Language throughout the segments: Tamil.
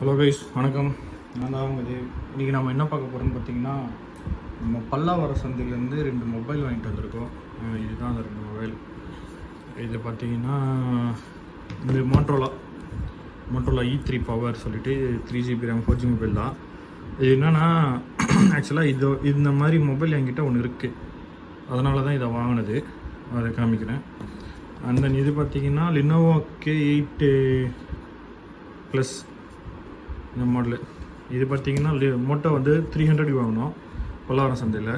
ஹலோ கைஸ் வணக்கம். நான் தான் உங்க தேவ். இன்றைக்கி நம்ம என்ன பார்க்க போகிறோம்னு பார்த்தீங்கன்னா நம்ம பல்லாவர சந்தையிலேருந்து ரெண்டு மொபைல் வாங்கிட்டு வந்திருக்கோம். இதுதான் அந்த ரெண்டு மொபைல் இது பார்த்தீங்கன்னா இது Motorola Motorola E three power சொல்லிட்டு three GB RAM four G mobile தான். இது என்னென்னா ஆக்சுவலாக இது இந்த மாதிரி மொபைல் என்கிட்ட ஒன்று இருக்குது அதனால தான் இதை வாங்கினது. அதை காமிக்கிறேன். அண்ட் தென் இது பார்த்தீங்கன்னா லினோவா கே எயிட்டு ப்ளஸ் இந்த மாடலு இது பார்த்தீங்கன்னா மோட்டோ வந்து த்ரீ ஹண்ட்ரடுக்கு வாங்கினோம். பொல்லாவரம் சந்தையில்.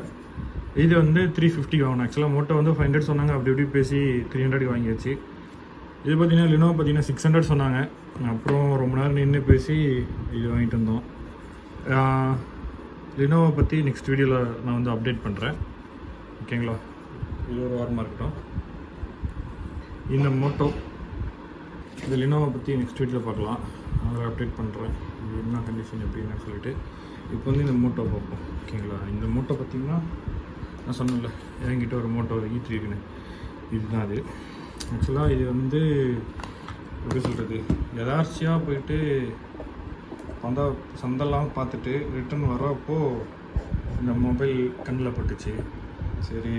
இது வந்து த்ரீ ஃபிஃப்டிக்கு வாங்கணும் ஆக்சுவலாக மோட்டோ வந்து ஃபைவ் ஹண்ட்ரட் சொன்னாங்க. அப்படி இப்படி பேசி த்ரீ ஹண்ட்ரடுக்கு வாங்கியாச்சு. இது பார்த்தீங்கன்னா லினோவா பார்த்தீங்கன்னா சிக்ஸ் ஹண்ட்ரட் சொன்னாங்க. அப்புறம் ரொம்ப நேரம் நின்று பேசி இது வாங்கிட்டு வந்தோம். லினோவை பற்றி நெக்ஸ்ட் வீடியோவில் நான் வந்து அப்டேட் பண்ணுறேன் ஓகேங்களா இது ஒரு வாரமாக இருக்கட்டும். இந்த மோட்டோ இந்த லினோவை பற்றி நெக்ஸ்ட் வீட்டில் பார்க்கலாம். அதில் அப்டேட் பண்ணுறேன் என்ன கண்டிஷன் எப்படின்னு சொல்லிட்டு இப்போ வந்து இந்த மோட்டோ பார்ப்போம். ஓகேங்களா? இந்த மோட்டோ பார்த்திங்கன்னா நான் சொன்னேன்ல என்கிட்ட ஒரு மோட்டோ ஒரு e த்ரீ இருக்குன்னு. இதுதான் அது ஆக்சுவலாக இது வந்து எப்படி சொல்கிறது எதார்ச்சியாக போயிட்டு சந்தா சந்தெல்லாம் பார்த்துட்டு ரிட்டர்ன் வரப்போ இந்த மொபைல் கண்ணில் பட்டுச்சு. சரி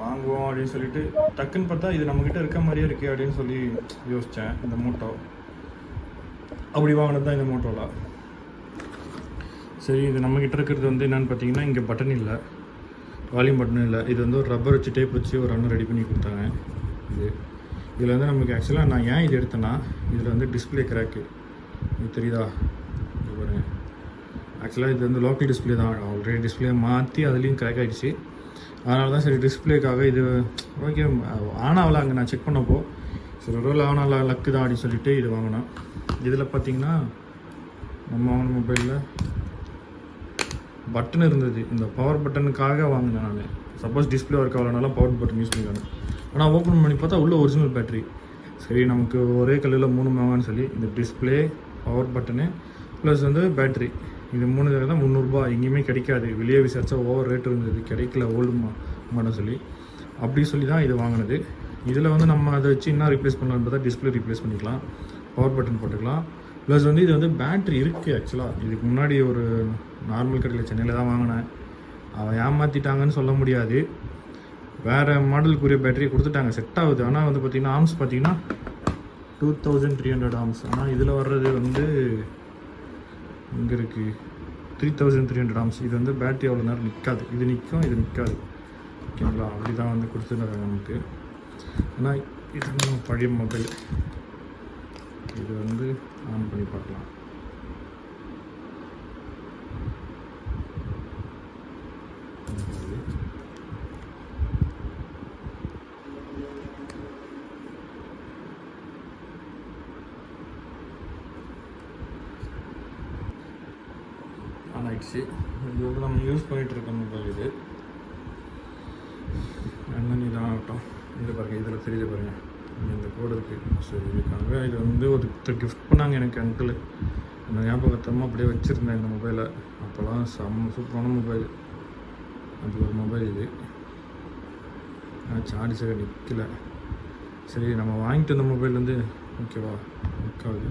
வாங்குவோம் அப்படின்னு சொல்லிட்டு டக்குன்னு பார்த்தா இது நம்மக்கிட்ட இருக்க மாதிரியே இருக்கே அப்படின்னு சொல்லி யோசித்தேன் இந்த மோட்டோ அப்படி வாங்கினது தான் இந்த மோட்டோலா. சரி இது நம்மக்கிட்ட இருக்கிறது வந்து என்னென்னு பார்த்தீங்கன்னா இங்கே பட்டன் இல்லை. வால்யூம் பட்டன் இல்லை. இது வந்து ஒரு ரப்பர் வச்சு டேப் வச்சு ஒரு அண்ணன் ரெடி பண்ணி கொடுத்தாங்க. இது. இதில் வந்து நமக்கு ஆக்சுவலாக நான் ஏன் இது எடுத்தேன்னா இதில் வந்து டிஸ்பிளே கிராக்கு இது தெரியுதா? இது பாருங்க. ஆக்சுவலாக இது வந்து லோக்கல் டிஸ்பிளே தான். ஆல்ரெடி டிஸ்பிளே மாற்றி அதுலேயும் கிராக் ஆகிடுச்சு அதனால தான் சரி டிஸ்பிளேக்காக இது ஓகே ஆனாவில் அங்கே நான் செக் பண்ணப்போ சரி ஒரு வேளை ஆனால் லக்கு தான் அப்படின்னு சொல்லிட்டு இது வாங்கினேன். இதில் பார்த்தீங்கன்னா நம்ம வாங்கின மொபைலில் பட்டன் இருந்தது. இந்த பவர் பட்டனுக்காக வாங்கினேன் நான். சப்போஸ் டிஸ்பிளே ஒர்க் ஆகலனாலும் பவர் பட்டன் யூஸ் பண்ணிக்கலாம் ஆனால் ஓப்பன் பண்ணி பார்த்தா உள்ளே ஒரிஜினல் பேட்டரி சரி நமக்கு ஒரே கல்லில் மூணு வாங்கன்னு சொல்லி இந்த டிஸ்பிளே பவர் பட்டனு ப்ளஸ் வந்து பேட்டரி இது மூணு தான் முந்நூறுரூபா எங்கேயுமே கிடைக்காது. வெளியே விசாரிச்சா ஓவர் ரேட் இருந்தது. கிடைக்கல ஓல்டு மாடல் சொல்லி. அப்படி சொல்லி தான் இது வாங்கினது. இதில் வந்து நம்ம அதை வச்சு என்ன ரிப்ளேஸ் பண்ணலான்னு பார்த்தா டிஸ்பிளே ரிப்ளேஸ் பண்ணிக்கலாம். பவர் பட்டன் போட்டுக்கலாம். ப்ளஸ் வந்து இது வந்து பேட்ரி இருக்குது ஆக்சுவலாக இதுக்கு முன்னாடி ஒரு நார்மல் கடையில் சென்னையில் தான் வாங்கினேன். அவன் ஏமாற்றிட்டாங்கன்னு சொல்ல முடியாது. வேறு மாடலுக்குரிய பேட்டரி கொடுத்துட்டாங்க. செட் ஆகுது. ஆனால் வந்து பார்த்திங்கன்னா ஆம்ஸ் பார்த்தீங்கன்னா two thousand three hundred amps ஆனால் இதில் வர்றது வந்து இங்கே இருக்குது three thousand three hundred amps இது வந்து பேட்டரி அவ்வளோ நேரம் நிற்காது. இது நிற்கும் இது நிற்காது. ஓகேங்களா? அப்படி தான் வந்து கொடுத்துருக்காங்க நமக்கு. ஆனால் இது இன்னும் பழைய மொபைல். இது வந்து ஆன் பண்ணி பார்க்கலாம். ஆன் ஆயிடுச்சு. இது வந்து நம்ம யூஸ் பண்ணிகிட்டு இருக்க மொபைல் இது. அண்ணன் இதாகட்டும். ஆகட்டும் பாருங்கள் இதில் தெரியுது பாருங்கள் இந்த கோடு இருக்குது சரி இதுக்காக இது வந்து ஒருத்தர் கிஃப்ட் பண்ணாங்க எனக்கு அங்கிள் நான் ஞாபகத்தமாக அப்படியே வச்சுருந்தேன் இந்த மொபைலை அப்போல்லாம் செம்ம சூப்பரான மொபைல் அது ஒரு மொபைல் இது. ஆனால் சார்ஜர் நிற்கல சரி நம்ம வாங்கிட்டு வந்த மொபைல் வந்து ஓகேவா நிற்காது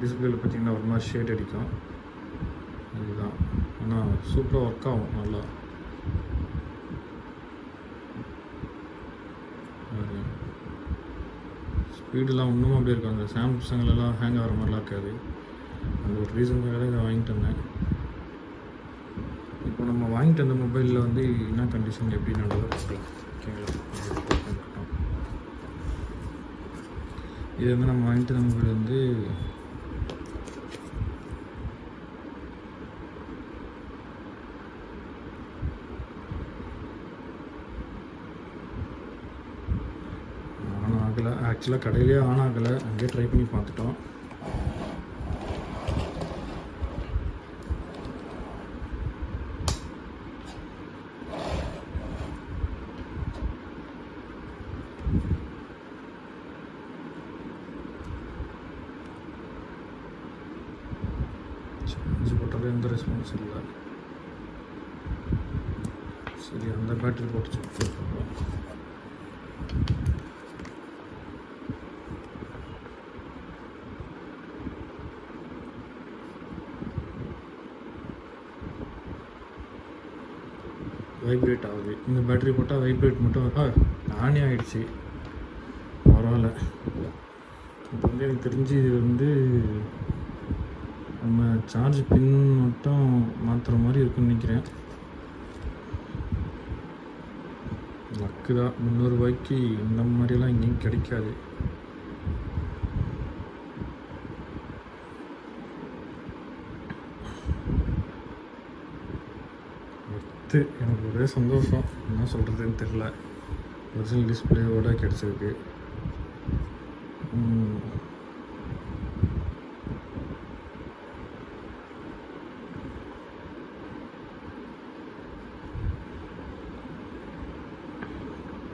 டிஸ்பிளேல பார்த்தீங்கன்னா ஒரு மாதிரி ஷேட் அடிக்கும். இதுதான் ஆனால் சூப்பராக ஒர்க் ஆகும் நல்லா. ஸ்பீடெலாம் இன்னமும் அப்படியே இருக்கும். அந்த சாம்சங்லலாம் ஹேங் ஆகிற மாதிரிலாம் இருக்காது. அந்த ஒரு ரீசனுக்காக தான் இதை வாங்கிட்டு வந்தேன். இப்போ நம்ம வாங்கிட்டு வந்த மொபைலில் வந்து என்ன கண்டிஷன் எப்படி நடந்தது பார்க்கலாம். ஓகேங்களா? இது வந்து நம்ம வாங்கிட்டு வந்த மொபைல் வந்து ஆன் ஆகலை ஆக்சுவலாக கடையிலே ஆன் ஆகலை. அங்கேயே ட்ரை பண்ணி பார்த்துட்டோம். சார்ஜ் போட்டாலே எந்த ரெஸ்பான்ஸ் இல்லை. சரி அந்த பேட்டரி போட்டு செக் பண்ணுறோம் வைப்ரேட் ஆகுது. இந்த பேட்டரி போட்டால் வைப்ரேட் மட்டும் ஆ ஆனே ஆகிடுச்சு பரவாயில்ல. இப்போ வந்து எனக்கு தெரிஞ்சு இது வந்து நம்ம சார்ஜ் பின் மட்டும் மாற்றுற மாதிரி இருக்குன்னு நினைக்கிறேன். லக்கு தான் முந்நூறுபாய்க்கு இந்த மாதிரிலாம் எங்கேயும் கிடைக்காது. பார்த்து எனக்கு ஒரே சந்தோஷம். என்ன சொல்கிறதுன்னு தெரில ஒரிஜினல் டிஸ்பிளேவோட கிடச்சிருக்கு. ம்.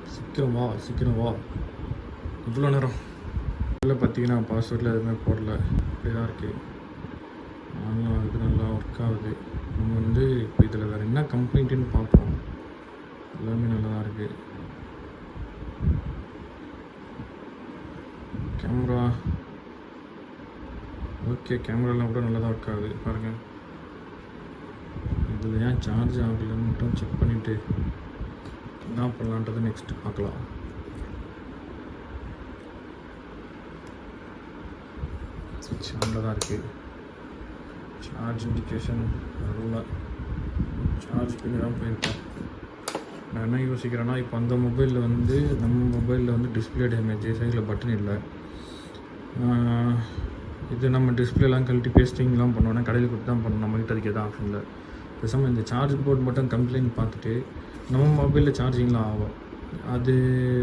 சீக்கிரம் வா சீக்கிரம் வா. இவ்வளோ நேரம். இல்லை பார்த்தீங்கன்னா பாஸ்வேர்டில் எதுவுமே போடல. இப்படி தான் இருக்குது ஆன்லைன் ஆகுது நல்லா ஒர்க் ஆகுது. நம்ம வந்து இப்போ இதில் வேறு என்ன கம்ப்ளைண்ட்டுன்னு பார்ப்போம். எல்லாமே நல்லா தான் இருக்குது கேமரா ஓகே கேமராலாம் கூட நல்லா தான் இருக்காது. பாருங்கள் இதில் ஏன் சார்ஜ் ஆகலைன்னு மட்டும் செக் பண்ணிவிட்டு என்ன பண்ணலான்றதை நெக்ஸ்ட் பார்க்கலாம். சுவிட்ச் ஆனில் தான் இருக்குது சார்ஜ் இண்டிகேஷன் வரல சார்ஜ் பண்ணி தான் போயிருக்கேன் நான் என்ன யோசிக்கிறேன்னா இப்போ அந்த மொபைலில் வந்து நம்ம மொபைலில் வந்து டிஸ்பிளே டேமேஜ் சைடில் பட்டன் இல்லை. இது நம்ம டிஸ்பிளேலாம் கழட்டி பேஸ்டிங்லாம் பண்ணோன்னா கடையில் கொடுத்து தான் பண்ணணும். நம்மகிட்ட அதுக்கு எதாவது ஆப்ஷன் இல்லை. பேசாமல் இந்த சார்ஜ் போர்ட் மட்டும் கம்ப்ளைண்ட் பார்த்துட்டு நம்ம மொபைலில் சார்ஜிங்லாம் ஆகும். அது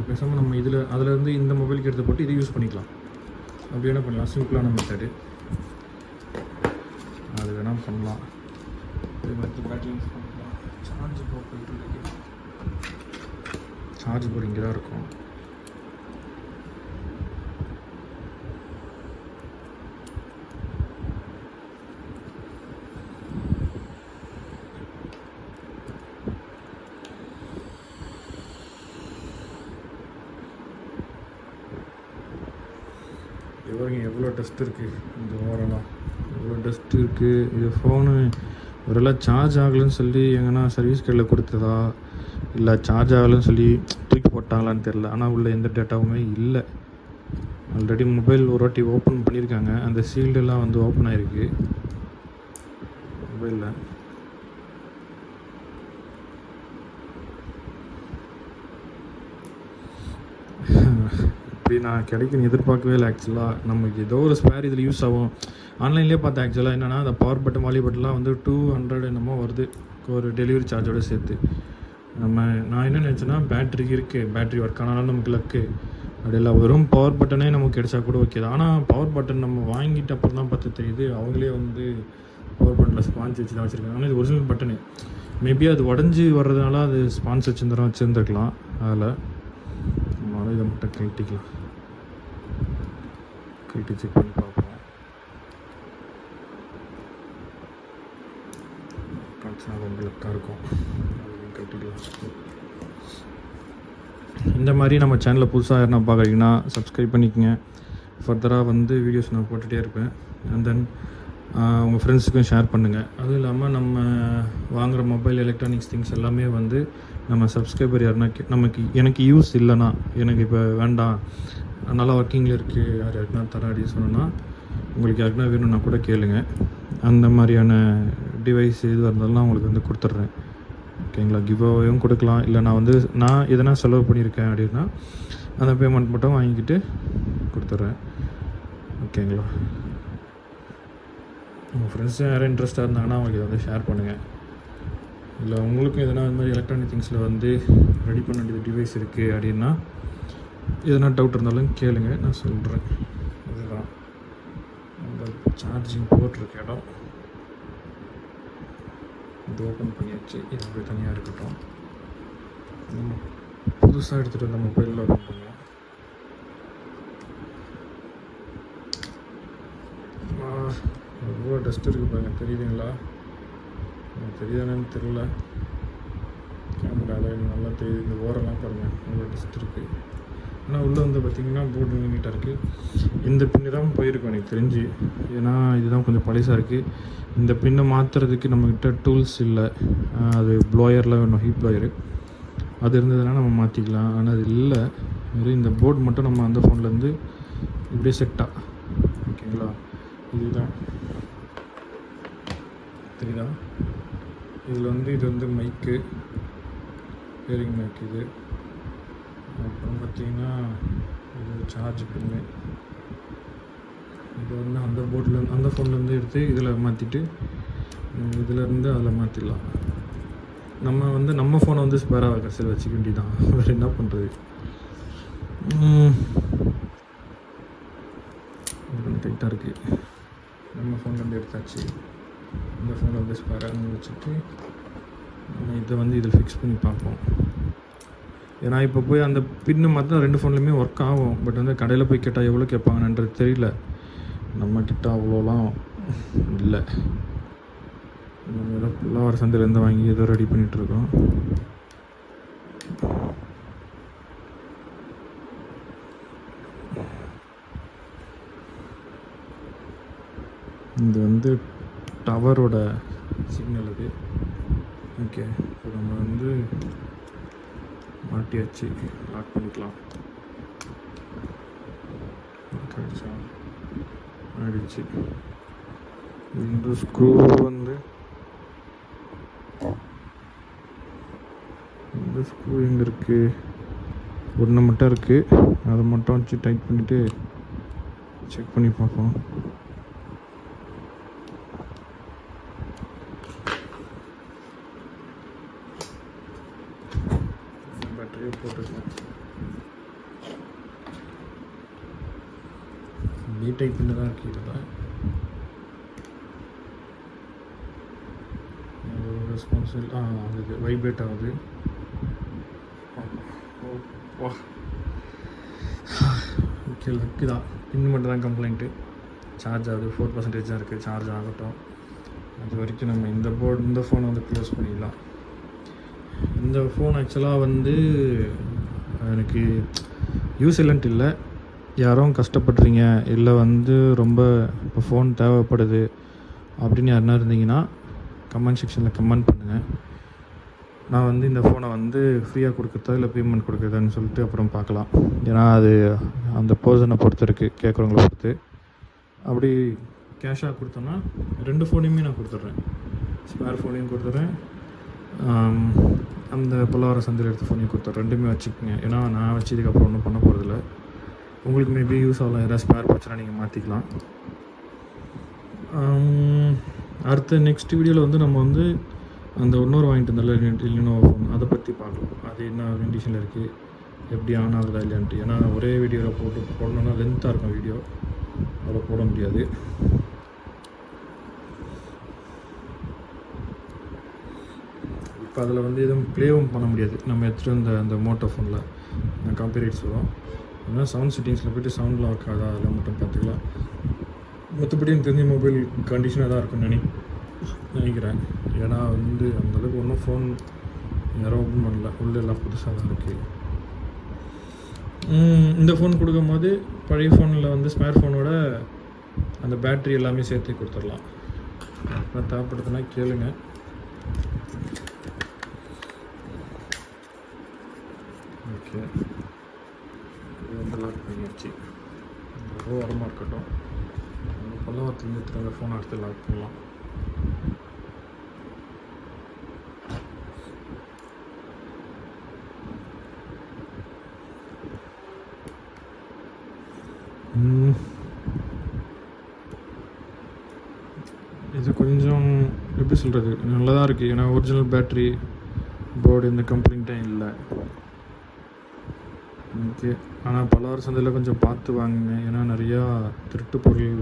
பேசாமல் நம்ம இதில் அதில் இருந்து இந்த மொபைலுக்கு எடுத்து போட்டு இது யூஸ் பண்ணிக்கலாம். அப்படி என்ன பண்ணலாம்? சிம்பிளான மெத்தடு வேணால் பண்ணலாம். சார்ஜ் சார்ஜ் போர்டு இங்கே தான் இருக்கும். இவருங்க எவ்வளோ டஸ்ட் இருக்குது இந்த ஓரெல்லாம் டஸ்ட் இருக்குது இது ஃபோனு ஒருவேளை சார்ஜ் ஆகலைன்னு சொல்லி எங்கன்னா சர்வீஸ் கடையில் கொடுத்ததா? இல்லை சார்ஜ் ஆகலைன்னு சொல்லி தூக்கி போட்டாங்களான்னு தெரில ஆனால் உள்ள எந்த டேட்டாவுமே இல்லை. ஆல்ரெடி மொபைல் ஒரு வாட்டி ஓப்பன் பண்ணியிருக்காங்க. அந்த சீல்டெல்லாம் வந்து ஓப்பன் ஆகிருக்கு மொபைலில் அப்படி நான் கிடைக்குன்னு எதிர்பார்க்கவே இல்லை ஆக்சுவலாக நமக்கு ஏதோ ஒரு ஸ்பேர் இதில் யூஸ் ஆகும். ஆன்லைன்லேயே பார்த்தேன் ஆக்சுவலாக என்னென்னா அந்த பவர் பட்டன் வாலி பட்டன்லாம் வந்து டூ ஹண்ட்ரட் என்னமோ வருது. ஒரு டெலிவரி சார்ஜோடு சேர்த்து. நம்ம நான் என்ன நினச்சேன்னா பேட்ரி இருக்குது பேட்ரி ஒர்க் ஆனாலும் நமக்கு லக்கு அப்படி இல்லை வெறும் பவர் பட்டனே நமக்கு கிடைச்சா கூட ஓகே தான். ஆனால் பவர் பட்டன் நம்ம வாங்கிட்டு அப்புறம் தான் பார்த்து தெரியுது. அவங்களே வந்து பவர் பட்டனில் ஸ்பான்ஸ் வச்சு தான் வச்சுருக்காங்க. ஆனால் இது ஒரிஜினல் பட்டனு மேபி அது உடஞ்சி வர்றதுனால அது ஸ்பான்ஸ் வச்சுருந்துரும் வச்சுருந்துருக்கலாம். அதில். அதனால் இதை மட்டும் கழட்டிக்கலாம். கழட்டி செக் பண்ணி பார்ப்போம். பிரச்சனை ரொம்ப லக்காக இருக்கும். அதையும் கழட்டிக்கலாம். இந்த மாதிரி நம்ம சேனலில் புதுசாக யாருன்னா பார்க்குறீங்கன்னா சப்ஸ்கிரைப் பண்ணிக்கங்க. ஃபர்தராக வந்து வீடியோஸ் நான் போட்டுகிட்டே இருப்பேன். அண்ட் தென் உங்கள் ஃப்ரெண்ட்ஸுக்கும் ஷேர் பண்ணுங்கள் அதுவும் இல்லாமல் நம்ம வாங்குகிற மொபைல் எலக்ட்ரானிக்ஸ் திங்ஸ் எல்லாமே வந்து நம்ம சப்ஸ்கிரைபர் யாருன்னா நமக்கு எனக்கு யூஸ் இல்லைன்னா எனக்கு இப்போ வேண்டாம் நல்லா ஒர்க்கிங்கில் இருக்குது யார் யாருக்குனா தரேன் அப்படின்னு சொன்னோன்னா உங்களுக்கு யாருக்குனா வேணும்னா கூட கேளுங்க. அந்த மாதிரியான டிவைஸ் எதுவாக இருந்தாலும் நான் உங்களுக்கு வந்து கொடுத்துட்றேன். ஓகேங்களா கிவ்அவேவும் கொடுக்கலாம். இல்லை நான் வந்து நான் எதனா செலவு பண்ணியிருக்கேன் அப்படின்னா அந்த பேமெண்ட் மட்டும் வாங்கிக்கிட்டு கொடுத்துட்றேன். ஓகேங்களா உங்கள் ஃப்ரெண்ட்ஸ் யாரும் இன்ட்ரெஸ்ட்டாக இருந்தாங்கன்னா அவங்களுக்கு இதை வந்து ஷேர் பண்ணுங்கள் இல்லை உங்களுக்கும் எதனா இந்த மாதிரி எலக்ட்ரானிக் திங்ஸில் வந்து ரெடி பண்ண வேண்டிய டிவைஸ் இருக்குது அப்படின்னா எதனா டவுட் இருந்தாலும் கேளுங்க நான் சொல்கிறேன் அதுதான். அந்த சார்ஜிங் போட்டிருக்க இடம். இது ஓப்பன் பண்ணியாச்சு. இது அப்படியே தனியாக இருக்கட்டும். நம்ம புதுசாக எடுத்துகிட்டு வந்த மொபைலில் ஓப்பன் பண்ணுவோம். ஆ, எவ்வளோ டஸ்ட் இருக்குது பாருங்க. தெரியுதுங்களா? தெரியுதானு தெரில கேமராவில் நல்லா தெரியுது. இந்த ஓரெல்லாம் பாருங்கள் நல்லா டஸ்ட் இருக்குது ஆனால் உள்ளே வந்து பார்த்தீங்கன்னா போர்டு நீட்டாக இருக்குது இந்த பின்னு தான் போயிருக்கும் எனக்கு தெரிஞ்சு. ஏன்னா இதுதான் கொஞ்சம் பழசாக இருக்குது இந்த பின்னை மாற்றுறதுக்கு நம்மக்கிட்ட டூல்ஸ் இல்லை. அது ப்ளோயரில் வேணும் ஹீப் ப்ளோயரு அது இருந்ததுன்னா நம்ம மாற்றிக்கலாம் ஆனால் அது இல்லை. வெறும் இந்த போர்டு மட்டும் நம்ம அந்த ஃபோன்லேருந்து இப்படியே செட்டாக ஓகேங்களா? இதுதான். தெரியுதா? இதில் வந்து இது வந்து மைக்கு பேரிங் மைக் இது. அப்புறம் பார்த்தீங்கன்னா இது சார்ஜ் பின்னு இது வந்து அந்த போர்டில் அந்த ஃபோன்லேருந்து எடுத்து இதில் மாற்றிட்டு இதிலேருந்து அதில் மாற்றிடலாம் நம்ம வந்து நம்ம ஃபோனை வந்து ஸ்பேராக கடைசியில் வச்சுக்க வேண்டியதான் வேறு என்ன பண்ணுறது டைட்டாக இருக்குது நம்ம ஃபோன்லேருந்து எடுத்தாச்சு. இந்த ஃபோனை வந்து ஸ்பேராக வச்சுட்டு இதை வந்து இதில் ஃபிக்ஸ் பண்ணி பார்ப்போம். ஏன்னா இப்போ போய் அந்த பின்னு மாற்றினா ரெண்டு ஃபோன்லேயுமே ஒர்க் ஆகும். பட் வந்து கடையில் போய் கேட்டால் எவ்வளோ கேட்பாங்கன்றது தெரியல. நம்ம அவ்வளோலாம் இல்லை. நம்ம ஏதோ ஃபுல்லாக ஒரு சந்தையிலேருந்து வாங்கி ஏதோ ரெடி பண்ணிகிட்ருக்கோம் இது வந்து டவரோட சிக்னல் அது. ஓகே இப்போ நம்ம வந்து மாட்டியாச்சு. லாக் பண்ணிக்கலாம். Lock ஆயிடுச்சா? ஆயிடுச்சு. இந்த ஸ்க்ரூ வந்து இந்த ஸ்க்ரூ எங்கே இருக்குது ஒன்று மட்டும் இருக்குது அதை மட்டும் வச்சு டைட் பண்ணிவிட்டு செக் பண்ணி பார்ப்போம் பேட்டரியை போட்டுக்கலாம் நீ டைப் தான் இருக்கு ரெஸ்பான்சிபிள் ஆ அது வைப்ரேட் ஆகுது. ஓ, வா. ஓகே லக்கு தான். பின் மட்டும் தான் கம்ப்ளைண்ட்டு சார்ஜ் ஆகுது. ஃபோர் பர்சன்டேஜ் தான் இருக்குது சார்ஜ் ஆகட்டும். அது வரைக்கும் நம்ம இந்த போர்டு இந்த ஃபோனை வந்து க்ளோஸ் பண்ணிடலாம். இந்த ஃபோன் ஆக்சுவலாக வந்து எனக்கு யூஸ் இல்லைன்ட்டு இல்லை. யாரும் கஷ்டப்படுறீங்க இல்லை வந்து ரொம்ப இப்போ ஃபோன் தேவைப்படுது அப்படின்னு யாருனா இருந்தீங்கன்னா கமெண்ட் செக்ஷனில் கமெண்ட் பண்ணுங்கள் நான் வந்து இந்த ஃபோனை வந்து ஃப்ரீயாக கொடுக்குறதா இல்லை பேமெண்ட் கொடுக்குறதான்னு சொல்லிட்டு அப்புறம் பார்க்கலாம். ஏன்னா அது அந்த பர்சனை பொறுத்து இருக்குது கேட்குறவங்கள பொறுத்து. அப்படி கேஷாக கொடுத்தோன்னா ரெண்டு ஃபோனையுமே நான் கொடுத்துட்றேன். ஸ்பேர் ஃபோனையும் கொடுத்துட்றேன். அந்த பொல்லாவர சந்தையில் எடுத்த ஃபோனையும் கொடுத்துட்றேன். ரெண்டுமே வச்சுக்கோங்க. ஏன்னா நான் வச்சதுக்கப்புறம் ஒன்றும் பண்ண போகிறதில்ல உங்களுக்கு மேபி யூஸ் ஆகலாம் ஏதாவது ஸ்பேர் போச்சுன்னா நீங்கள் மாற்றிக்கலாம் um, அடுத்த நெக்ஸ்ட் வீடியோவில் வந்து நம்ம வந்து அந்த இன்னொரு வாங்கிட்டு இருந்தால இல்லைனோ ஃபோன் அதை பற்றி பார்க்கலாம். அது என்ன கண்டிஷனில் இருக்குது எப்படி ஆன் ஆகுதா இல்லையான்ட்டு. ஏன்னா ஒரே வீடியோவில் போட்டு போடணுன்னா லென்த்தாக இருக்கும் வீடியோ அதை போட முடியாது. இப்போ அதில் வந்து எதுவும் ப்ளேவும் பண்ண முடியாது. நம்ம எடுத்துகிட்டு வந்த அந்த மோட்டோ ஃபோனில் காப்பிரைட்ஸ் வரும். அதனால் சவுண்ட் செட்டிங்ஸில் போய்ட்டு சவுண்ட்லாம் இருக்காதா ஆகுதா அதில் மட்டும் பார்த்துக்கலாம். மற்றபடி எனக்கு தெரிஞ்ச மொபைல் கண்டிஷனாக தான் இருக்கும்னு நினை நினைக்கிறேன். ஏன்னா வந்து அந்தளவுக்கு ஒன்றும் ஃபோன் யாரும் ஓப்பன் பண்ணல. உள்ளே எல்லாம் புதுசாக தான் இருக்குது இந்த ஃபோன் கொடுக்கும்போது பழைய ஃபோனில் வந்து ஸ்மார்ட் ஃபோனோட அந்த பேட்ரி எல்லாமே சேர்த்து கொடுத்துடலாம். நான் தேவைப்படுதுன்னா கேளுங்க. ஓகே இது வந்து ரொம்ப உரமாக இருக்கட்டும். அந்த பல்லவத்துலேருந்து எடுத்துகிட்டு ஃபோனை எடுத்து லாக் பண்ணலாம். இது கொஞ்சம் எப்படி சொல்கிறது நல்லா தான் இருக்குது ஏன்னா ஒரிஜினல் பேட்ரி போர்டு எந்த கம்ப்ளைண்ட்டும் இல்லை. ஓகே. ஆனால் பலவார சந்தையில் கொஞ்சம் பார்த்து வாங்குங்க. ஏன்னா நிறையா திருட்டு பொருள்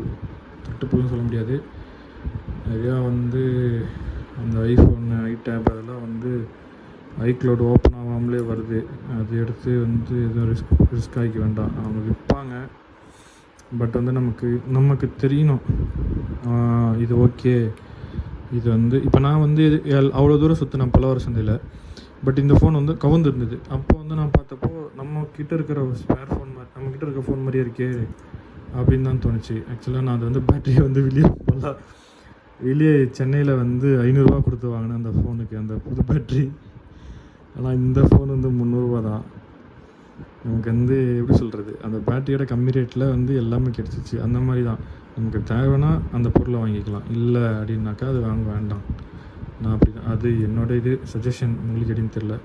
திருட்டு பொருள்னு சொல்ல முடியாது. நிறையா வந்து அந்த ஐஃபோன் ஐடேப் அதெல்லாம் வந்து ஐக்ளவுட் ஓப்பன் ஆகாமலே வருது. அது எடுத்து வந்து எதுவும் ரிஸ்க் ரிஸ்க் ஆகிக்க வேண்டாம். அவங்க விற்பாங்க. பட் வந்து நமக்கு நமக்கு தெரியணும். இது ஓகே. இது வந்து இப்போ நான் வந்து எல்- அவ்வளோ தூரம் சுற்றினேன் பலவர சந்தையில். பட் இந்த ஃபோன் வந்து கவுந்து இருந்தது அப்போ வந்து நான் பார்த்தப்போ கிட்ட இருக்கிற ஸ்பேர் ஃபோன் மாதிரி நம்ம கிட்ட இருக்க ஃபோன் மாதிரியே இருக்கே அப்படின்னு தான் தோணுச்சு. ஆக்சுவலாக நான் அது வந்து பேட்டரியை வந்து வெளியே போல வெளியே சென்னையில் வந்து ஐநூறுரூவா கொடுத்து வாங்கினேன் அந்த ஃபோனுக்கு அந்த புது பேட்ரி ஆனால் இந்த ஃபோன் வந்து முந்நூறுரூவா தான். நமக்கு வந்து எப்படி சொல்கிறது அந்த பேட்டரியோட கம்மி ரேட்டில் வந்து எல்லாமே கிடச்சிச்சு. அந்த மாதிரி தான். நமக்கு தேவைன்னா அந்த பொருளை வாங்கிக்கலாம். இல்லை அப்படின்னாக்கா அது வாங்க வேண்டாம். நான் அப்படி தான் அது என்னோட இது சஜஷன் உங்களுக்கு எப்படின்னு தெரில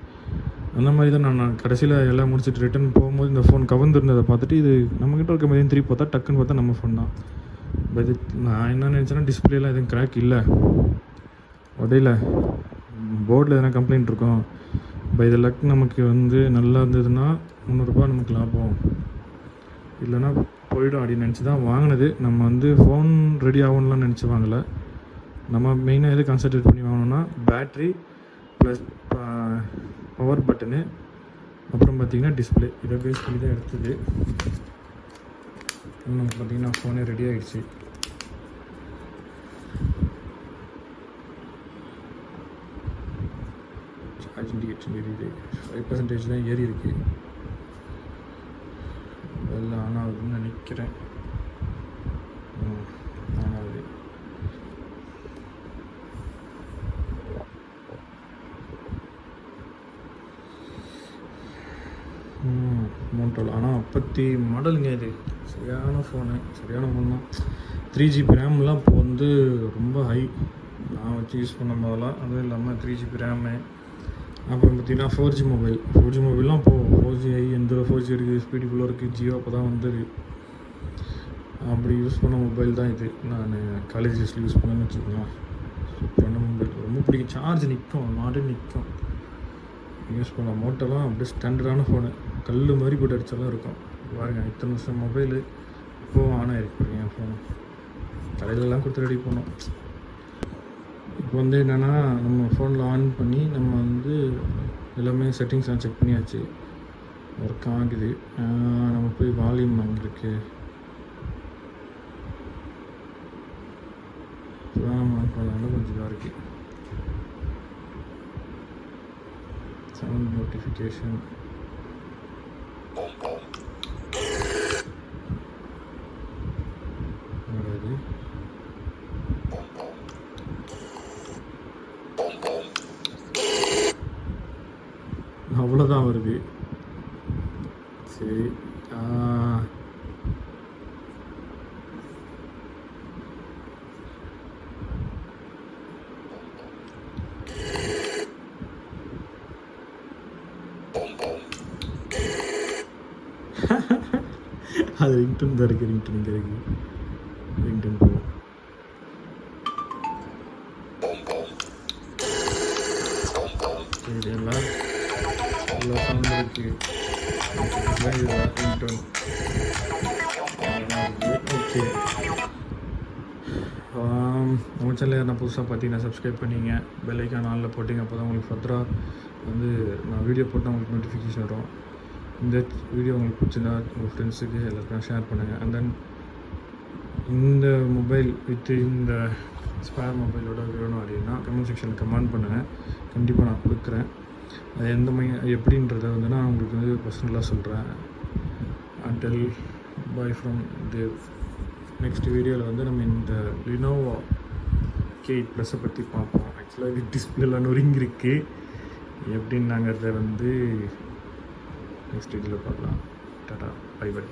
அந்த மாதிரி தான் நான் கடைசியில் எல்லாம் முடிச்சுட்டு ரிட்டர்ன் போகும்போது இந்த ஃபோன் கவர்ந்துருந்ததை பார்த்துட்டு இது நம்மக்கிட்ட இருக்க மாதிரி திருப்பி பார்த்தா டக்குன்னு பார்த்தா நம்ம ஃபோன் தான். பட் இது நான் என்ன நினச்சேன்னா டிஸ்பிளேலாம் எதுவும் கிராக் இல்லை. உடையில. போர்டில் எதனா கம்ப்ளைண்ட் இருக்கும். பை த லக் நமக்கு வந்து நல்லா இருந்ததுன்னா முந்நூறுரூபா நமக்கு லாபம். இல்லைன்னா போயிடும் அப்படின்னு நினச்சி தான் வாங்கினது. நம்ம வந்து ஃபோன் ரெடி ஆகும்லாம் நினச்சி வாங்கலை. நம்ம மெயினாக எது கான்சன்ட்ரேட் பண்ணி வாங்கணும்னா பேட்ரி ப்ளஸ் பவர் பட்டனு அப்புறம் பார்த்திங்கன்னா டிஸ்பிளே இதை பேஸ் பண்ணி தான் எடுத்தது. நமக்கு பார்த்திங்கன்னா ஃபோனே ரெடி ஆகிடுச்சு சார்ஜ் இண்டிகேஷன் ஏறிது ஃபைவ் பர்சன்டேஜ் தான் ஏறி இருக்கு. எல்லாம் ஆன் ஆகுதுன்னு நினைக்கிறேன் ம், ஆன் ஆகுது மோட்டோல் ஆனால் மாடலுங்க இது. சரியான ஃபோனு சரியான ஃபோன் தான். த்ரீ ஜிபி ரேம்லாம் இப்போ வந்து ரொம்ப ஹை நான் வச்சு யூஸ் பண்ண போதெல்லாம் அதுவும் இல்லாமல் த்ரீ ஜிபி ரேமு அப்புறம் பார்த்தீங்கன்னா four G mobile four G மொபைல்லாம் இப்போ ஃபோர் ஜி ஐ எந்த ஃபோர் ஜி இருக்குது ஸ்பீடு ஃபுல்லாக இருக்குது ஜியோ அப்போ தான் வந்தது. அப்படி யூஸ் பண்ண மொபைல் தான் இது. நான் காலேஜ் டேஸில் யூஸ் பண்ணேன்னு வச்சுக்கலாம் சூப்பரான மொபைல் ரொம்ப பிடிக்கும். சார்ஜ் நிற்கும் மாடு நிற்கும் யூஸ் பண்ண மோட்டோலாம் அப்படியே ஸ்டாண்டர்டான ஃபோனு கல் மாதிரி போட்டு அடித்தாலும் இருக்கும். பாருங்கள் இத்தனை வருஷம் மொபைலு இப்போவும் ஆன் ஆகிருக்கு என் ஃபோனு கடையிலலாம் கொடுத்து ரெடி பண்ணோம். இப்போ வந்து என்னென்னா நம்ம ஃபோனில் ஆன் பண்ணி நம்ம வந்து எல்லாமே செட்டிங்ஸ்லாம் செக் பண்ணியாச்சு. ஒர்க் ஆகுது. நம்ம போய் வால்யூம் அங்கே இருக்கு ஆமாம் கொஞ்சம் இதாக இருக்குது சவுண்ட் நோட்டிஃபிகேஷன் இது அவ்வளோதான் வருது சரி ஆ, அது ரிங்டன் தான் இருக்குது ரிங்டன் இங்கே சரி எல்லாம் இவ்வளோ சவுண்ட் இருக்கு. ஓகே நம்ம சேனல் யாரா புதுசாக பார்த்தீங்கன்னா சப்ஸ்கிரைப் பண்ணிங்க. பெல்லைக்கான் ஆனில் போட்டிங்க அப்போ தான் உங்களுக்கு ஃபர்தராக வந்து நான் வீடியோ போட்டால் உங்களுக்கு நோட்டிஃபிகேஷன் வரும். இந்த வீடியோ உங்களுக்கு பிடிச்சிருந்தா உங்கள் ஃப்ரெண்ட்ஸுக்கு எல்லாருக்கும் ஷேர் பண்ணுங்கள் அண்ட் தென் இந்த மொபைல் வித் இந்த ஸ்பேர் மொபைலோட வேணும் அப்படின்னா கமெண்ட் செக்ஷனில் கமெண்ட் பண்ணுங்கள் கண்டிப்பாக நான் கொடுக்குறேன். அது எந்த மை எப்படின்றத வந்து நான் உங்களுக்கு வந்து பர்சனலாக சொல்கிறேன் until bye from Dev next வீடியோவில் வந்து நம்ம இந்த லினோவா கே ப்ளஸை பற்றி பார்ப்போம். ஆக்சுவலாக இது டிஸ்பிளேலாம் நொறுங்கிருக்கு எப்படின்னாங்கிறத வந்து நெக்ஸ்ட் வீடியோவில் பார்க்கலாம் டாடா பை பை